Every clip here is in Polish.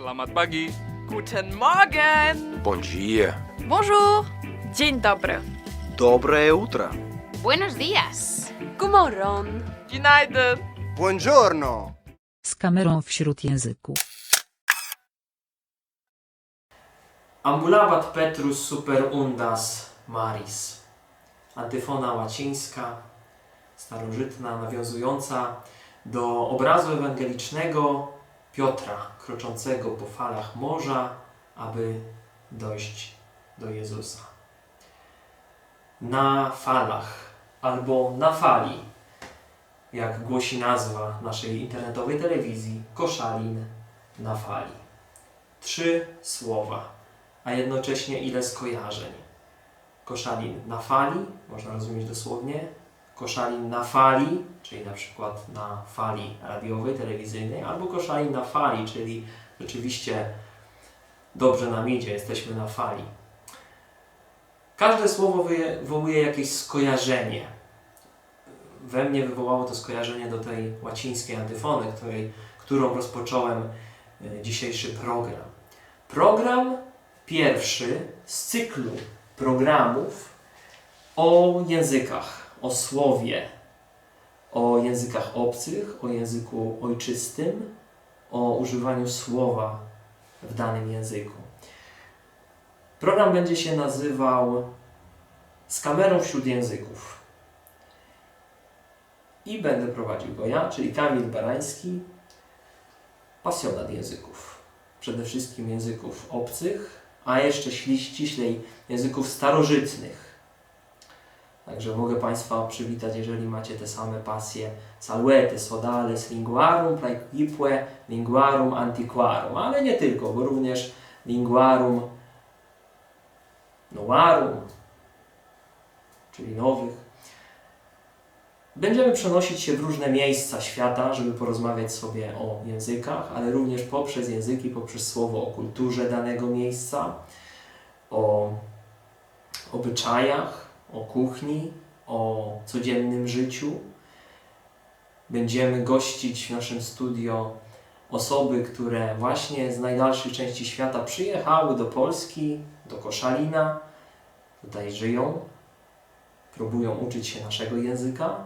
Selamat pagi. Guten Morgen! Bom dia. Bonjour! Dzień dobry. Dobre utro. Buenos días! Gumorron! Günaydın. Buongiorno! z kamerą wśród języków. Ambulabat Petrus super undas maris. Antyfona łacińska, starożytna, nawiązująca do obrazu ewangelicznego Piotra, kroczącego po falach morza, aby dojść do Jezusa. Na falach albo na fali, jak głosi nazwa naszej internetowej telewizji, Koszalin na fali. Trzy słowa a jednocześnie ile skojarzeń. Koszalin na fali, można rozumieć dosłownie, koszalin na fali, czyli na przykład na fali radiowej, telewizyjnej, albo koszalin na fali, czyli rzeczywiście dobrze nam idzie, jesteśmy na fali. Każde słowo wywołuje jakieś skojarzenie. We mnie wywołało to skojarzenie do tej łacińskiej antyfony, której, którą rozpocząłem e, dzisiejszy program. Program pierwszy z cyklu programów o językach, o słowie, o językach obcych, o języku ojczystym, o używaniu słowa w danym języku. Program będzie się nazywał Z kamerą wśród języków. I będę prowadził go ja, czyli Kamil Barański, pasjonat języków. Przede wszystkim języków obcych, a jeszcze ściślej języków starożytnych. Także mogę Państwa przywitać, jeżeli macie te same pasje. Salvete, sodales, linguarum, praequique, linguarum antiquarum, ale nie tylko, bo również linguarum novarum, czyli nowych. Będziemy przenosić się w różne miejsca świata, żeby porozmawiać sobie o językach, ale również poprzez języki, poprzez słowo o kulturze danego miejsca, o obyczajach, o kuchni, o codziennym życiu. Będziemy gościć w naszym studio osoby, które właśnie z najdalszej części świata przyjechały do Polski, do Koszalina, tutaj żyją, próbują uczyć się naszego języka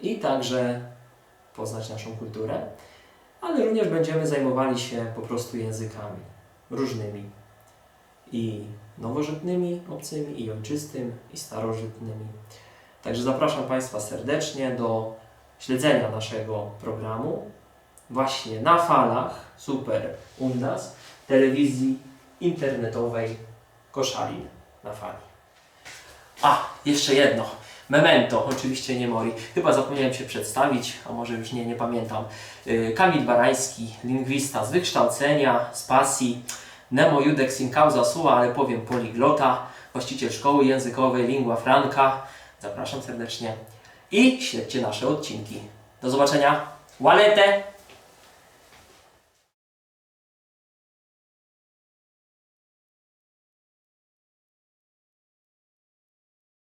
i także poznać naszą kulturę, ale również będziemy zajmowali się po prostu językami różnymi i nowożytnymi, obcymi, i ojczystym, i starożytnymi. Także zapraszam Państwa serdecznie do śledzenia naszego programu właśnie na falach Super Undas telewizji internetowej Koszalin na fali. A, jeszcze jedno. Memento, oczywiście nie Mori. Chyba zapomniałem się przedstawić, a może już nie, nie pamiętam. Yy, Kamil Barański, lingwista z wykształcenia, z pasji. Nemo judex in causa sua, ale powiem poliglota, właściciel szkoły językowej Lingua Franca. Zapraszam serdecznie. I śledźcie nasze odcinki. Do zobaczenia. Walete!